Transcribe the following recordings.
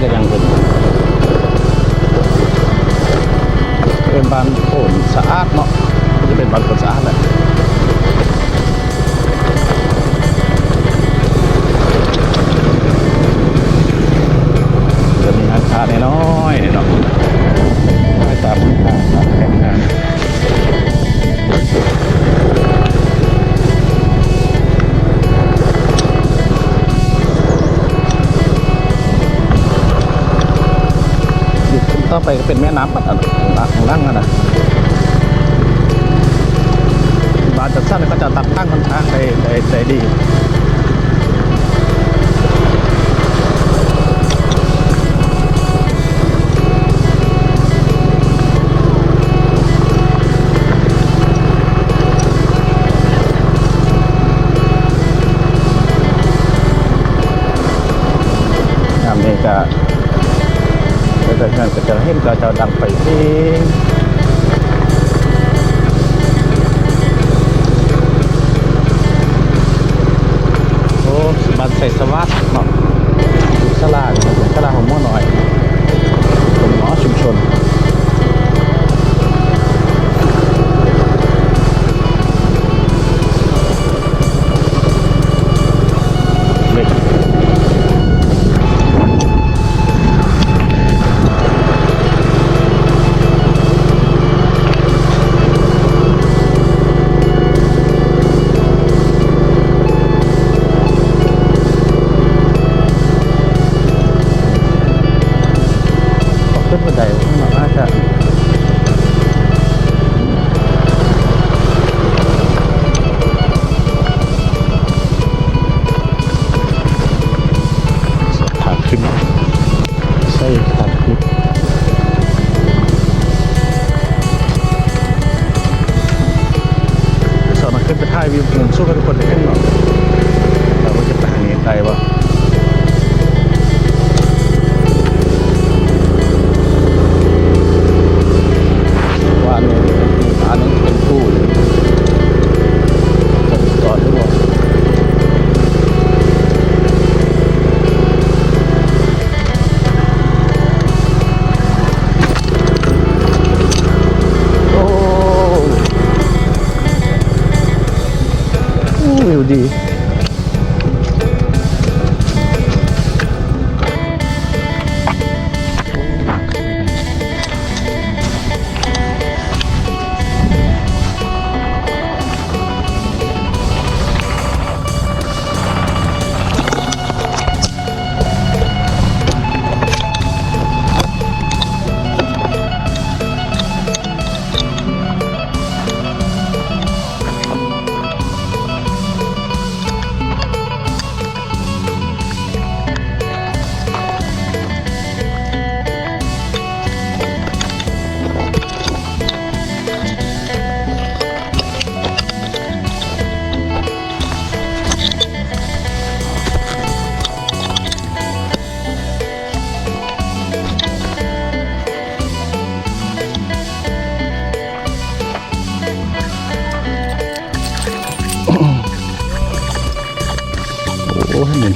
ก็ยังเป็นเป็นบ้านคนสะอาดเนาะจะเป็นบ้านคนสะอาดแหละาไปก็เป็นแม่น้ำปัดอันหลังล่างนะบานจัดสร้างก็จะตัดตั้งค่อนข้างได้ได้ด้ อ้สบันใส่สวัสดเนาะสลาดสลาของม่วหน่อยเป็นหมอชุมชน อนม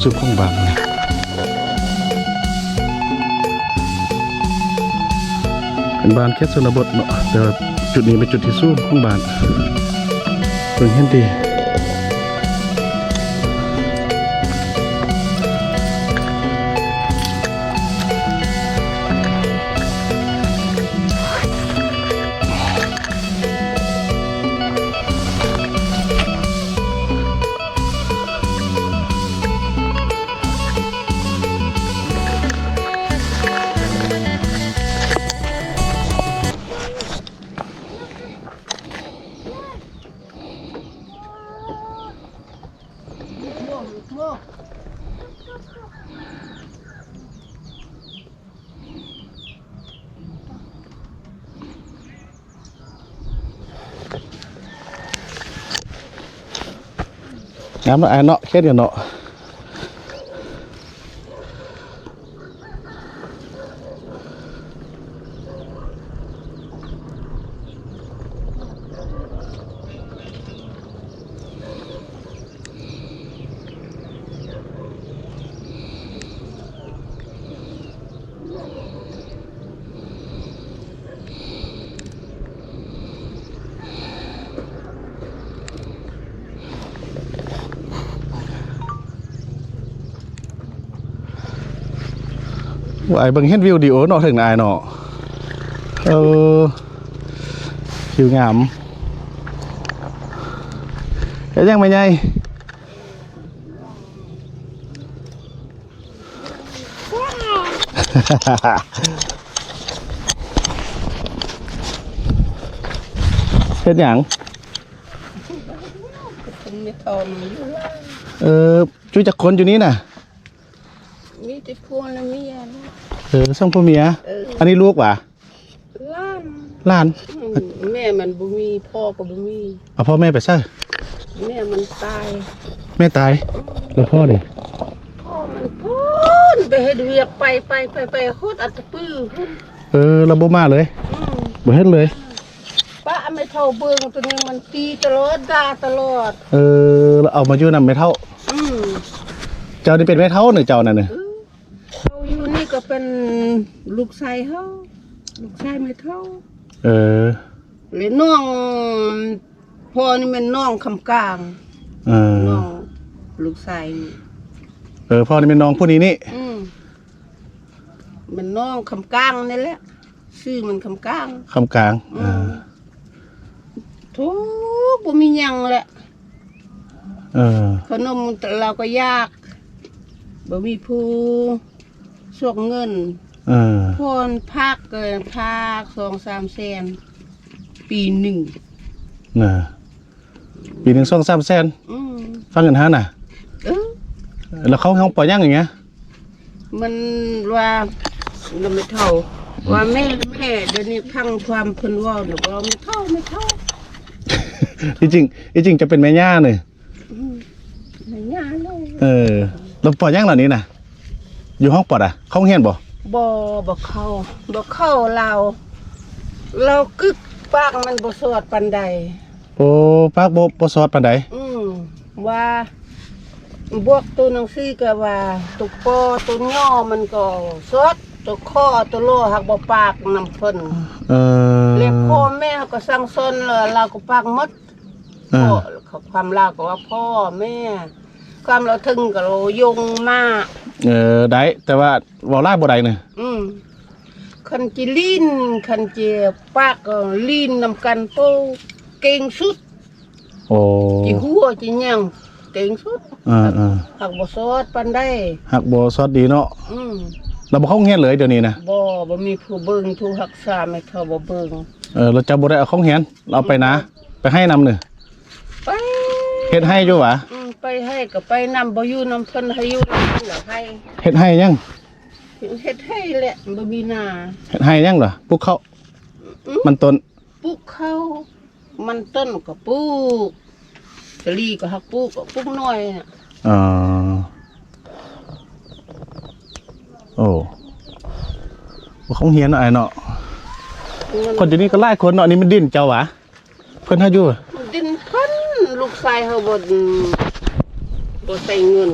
ซุปข้องบางเลยเป็นบ้านแค่ชนบทเนาะแต่จุดนี้เป็นจุดที่สู้ข้องบานเพิ่งเห็นดี งามเนาะไอ้เนาะแค่เดียวเนาะ ไอ้เบิ่งเห็นวิวดีโอเนาะถึงนายเนาะเออวิวงามเฮ็ดยังไม่ใหญ่เฮ็ดหยังคนไม่ทอนอยู่ล่างเออจุยจักคนอยู่นี่น่ะมีแต่พวกและเมียนะ เออส่งพ่อเมีย เอออันนี้ลูกว่ะล้านหลานอืมแม่มันบ่มีพ่อก็บ่มี เอาพ่อแม่ไปซะแม่มันตาย แม่ตาย แล้วพ่อดิพ่อมันพ้นไปเฮ็ดเวียกไปไปไปไปโคตรอัตตปื้อพุ่นเออเราบ่มาเลยอืมบ่เฮ็ดเลย ป้าไม่เท่าเบิ่งตัวนี้มันตีตลอดด่าตลอด เออเราเอามาอยู่นำแม่เท่า อืมเจ้านี่เป็นแม่เท่าหรือเจ้านั่นน่ะเออเขาอยู่นี่ก็ เป็นลูกชายเฮาลูกชายไม่เท่า เออเลยน้องพ่อนี่เป็นน้องคำกลางเออน้องลูกชายนี่เออพ่อนี่เป็นน้องผู้นี้นี่อืมมันน้องคำกลางนี่แหละชื่อมันคำกลางคำกลางอือ่ามทุกบ่มีหยังแหละเออขนมเราก็ยากบ่มีผู้ สวกเงินเออพนพักเกินพักสองสามแสนปีหนึ่งน่ะปีหนึงสองสามแสนอืมฟังกันหาน่ะ เออแล้วเขาเขาปล่อยย่างอย่างเงี้ยมันว่าเราไม่เท่า ว่าแม่แม่เดี๋ยวนี้พังความเพิ่นเว่าเดี๋ยวว่าไม่เท่าไม่เท่าที่จริงที่จริงจะเป็นแม่ย่าเนี่ยอืมไม่ยาเลยเออเราปล่อยย่างเหล่านี้น่ะ อยู่ห้องปลอดอะ เขาเฮียนบ่บ่บ่เข้าบ่เข้าเรา เรากึกปากมันบ่สวดปานใดโอ้ปากบ่บ่ซอดปานใดอืมว่าบวกตัวหนังสือก็ว่าตัวปอตัวย่อมันก็สดตัวข้อตัวโลหักบ่ปากนำเพิ่นเออเรียกพ่อแม่ก็สั่งสอนแล้วเราก็ปากหมดเอพ่ออความลาวก็ว่าพ่อแม่ ความเราถึงก็เรายงมา เออได้แต่ว่าเว้าลายบ่ได้เนี่ยอืมคันจิลีนคันจิปากก็ลีนนำกันโตเก่งสุดโอ้จิหัวจิหยังเก่งสุดเออเออหักบ่สอดปานใดหักบ่ซอดดีเนาะอืมเราบ่เข้าเฮียนเลยเดี๋ยวนี้นะบ่บ่มีผู้เบิ่งผู้รักษาไม่เข้าบ่เบิ่งเออเราจะบ่ได้เอาของเฮียนเราเอาไปนะ ไปให้นำเนี่ยไปเฮ็ดให้อยู่หวะอืม ไปให้ก็ไปนำบ่อยู่นำเพิ่นให้อยู่นำเพิ่นแล้วให้เฮ็ดให้ยังเฮ็ดให้แหละบ่มีหน้าเฮ็ดให้ยังเหรอปลูกเขาอืมมันต้นปลูกข้าวมันต้นก็ปลูกกะลีก็หักปลูกก็ปลูกน้อยน่ะอ่าโอ้บ่ของเฮียนเนาะไอ้เนาะมันคนอยู่นี่ก็หลายคนเนาะนี่มันดินเจ้าหวะเพิ่นหาอยู่ มันดินเพิ่นลูกชายเฮาบ่ บ่ใส่เงิน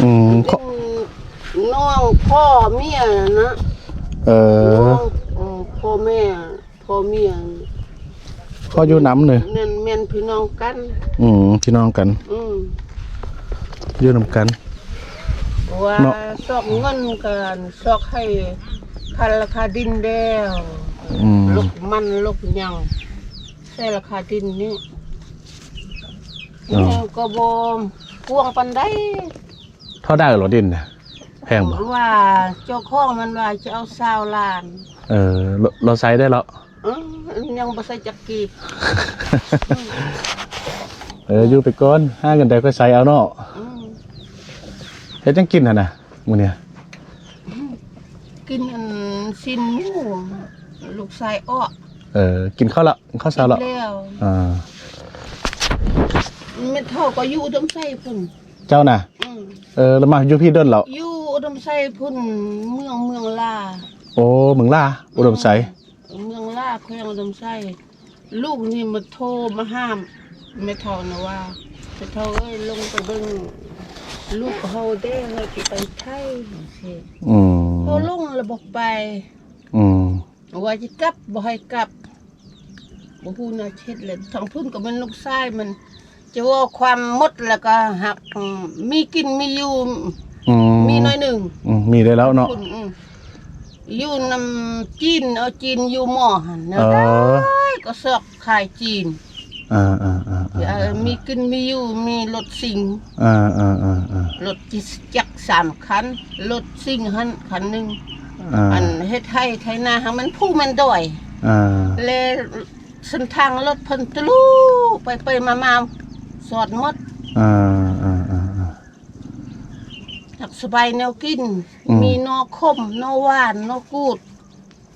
อืมดิเขานน้องพ่อเมียน่ะนะเออน้องอืมพ่อแม่พ่อเมียเขาอยู่น้ำเนยนั่นแม่นพี่น้องกัน อืมพี่น้องกันอืมอยู่นํกัน ว่าเนาะ ซอกเงินกันซอกให้คันราคาดินแล้วอืมลูกมันลูกหยังใช่ราคาดินนี่อ๋อแม่ก็บ่ พวงปันได้เท่าได้เหรอดินน่ะแพงบ่ ว่าเจ้าของมันว่าจะเอาซาวล้านเออเราเราใช้ได้แล้ว อื้อยังบ่ใส่จักกีบเอออยู่ไปก่อนห้ากันได้ก็ใส่เอาเนาะอืมเฮ็ดจังกินหั่นน่ะมื้อเนี้ยกินอันสินหมูลูกชายอ้อเออกินข้าวละกินข้าวเช้าละแล้วอ่า แม่เฒ่าก็อยู่อุดมไสพุ่นเจ้าน่ะ อืมเออแล้วมาอยู่พี่เดินแล้วอยู่อุดมไสพุ่นเมืองเมืองลาโอ้เมึงล่าอุดมไสเมืองลาแขวงอุดมไสลูกนี่มาโทรมาห้ามแม่เฒ่านะว่าแม่เฒ่าเอ้ยลงไปเบิ่งลูกเฮาเด้เฮาสิไปไทยสิอืมเฮาลงแล้วบ่ไป อืมว่าจะกลับบ่ให้กลับบ่ฮู้น่าเช็ดเลยทั้งพุ่นก็มันลูกชายมัน จะว่าความหมดแล้วก็หักอืมมีกินมีอยู่อืมมีน้อยหนึ่งอืมมีได้แล้วเนาะพุ่นอืมอยู่นำจีนเอาจีนอยู่หม้อหันเอนะอได้ก็สอกขายจีนอ่าอ่าอ่าเอ่อมีกินมีอยู่มีรถสิงอ่าอ่าอ่าอ่ารถจิจักรสามคันรถสิงหันคันหนึ่งอ่าอันเฮ็ดให้ไทยนาให้มันผู้มันด้อย อ่า เลยเส้นทางรถเพิ่นตะลูไปไปมามา สอดหมดอ่าอ่าอ่าอ่าหักสบายแนวกิน อืม มีนอคมนอหวานนอกูด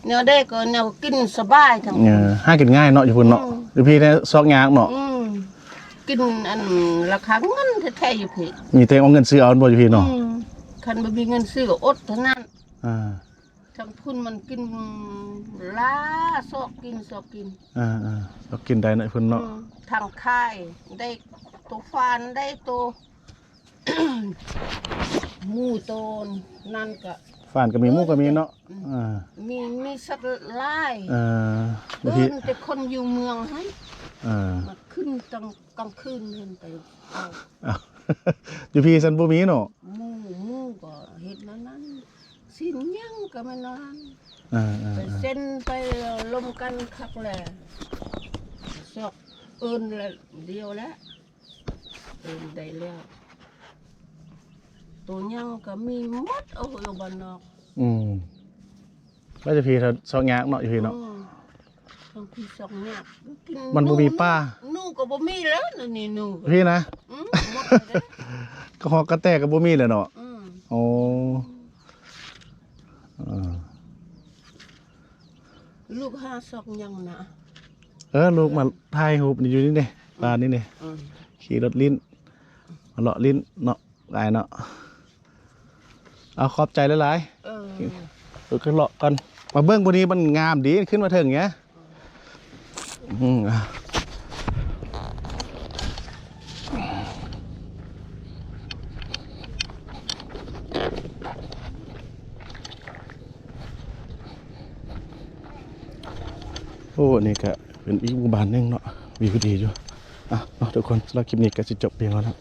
แนวได้ก็แนวกินสบายทั้งเนี่ยห้ากินง่ายเนาะอยู่พุ่นเนาะอืมอยู่พี่เนี่ยซอกยากเนาะอืมกินอันราคาเงินแท้ๆอยู่พี่มีแต่เอาเงินซื้อเอาบ่อยู่พี่เนาะอืมคันบ่มีเงินซื้อก็อดเท่านั้น อ่าทั้งพุ่นมันกินล้าซอกกินซอกกินอ่าอ่าเรากินได้เนาะพุ่นเนาะ อืมทางค่ายได้ ตัวฟานได้ตัวหมูโตนนั่นก็ฝานก็มีหมูก็มีเนาะอ่ามีมีสัตว์หลายเอ่อเอิพี่นแต่คนอยู่เมืองให้อ่ามาขึ้นกลางกลางคืนเพิ่นไปเอาอ้าวอยู่พี่ซันบ่มีเนาะหมูหมูก็เฮ็ดนั้นนั้นสิ้นยังก็ไม่นานอ่าอ่าไปอ่าเส้นไปลมกันคักแหละซอกเอินละเดียวแล้ว เอินได้แล้ว ตัวยังก็มีหมดเอาอยู่บ้านนอกอืมแล้วจะพี่ถ้าซอกยากเนาะอยู่พี่เนาะ อืมทั้งพี่สองเนี่ยกิมันบ่มีป้า หนูก็บ่มีแล้วนี่นี่หนูพี่นะอืมหมดเลยเด้อ ก็ฮอกกระแตก็บ่มีเลยเนาะอืมโอ้อ่าลูกห้าสองยังนะ เออลูกมาถ่ายรูปนี่อยู่นี่เด้บ้านนี่เด้อืมขี่รถลิ้นมา เลาะลิ้นเนาะหลายเนาะเอาขอบใจหลายๆเออเออขึ้นเลาะกันมาเบิ้งบนนี้มันงามดีขึ้นมาถึงเงี้ยอืมอะโอ้นี่ก็เป็นอีกหมู่บ้านหนึงเนาะวิวดีอยู่อะเนาะทุกคนสำหรับคลิปนี้ก็จะจบเพียงแล้วนะ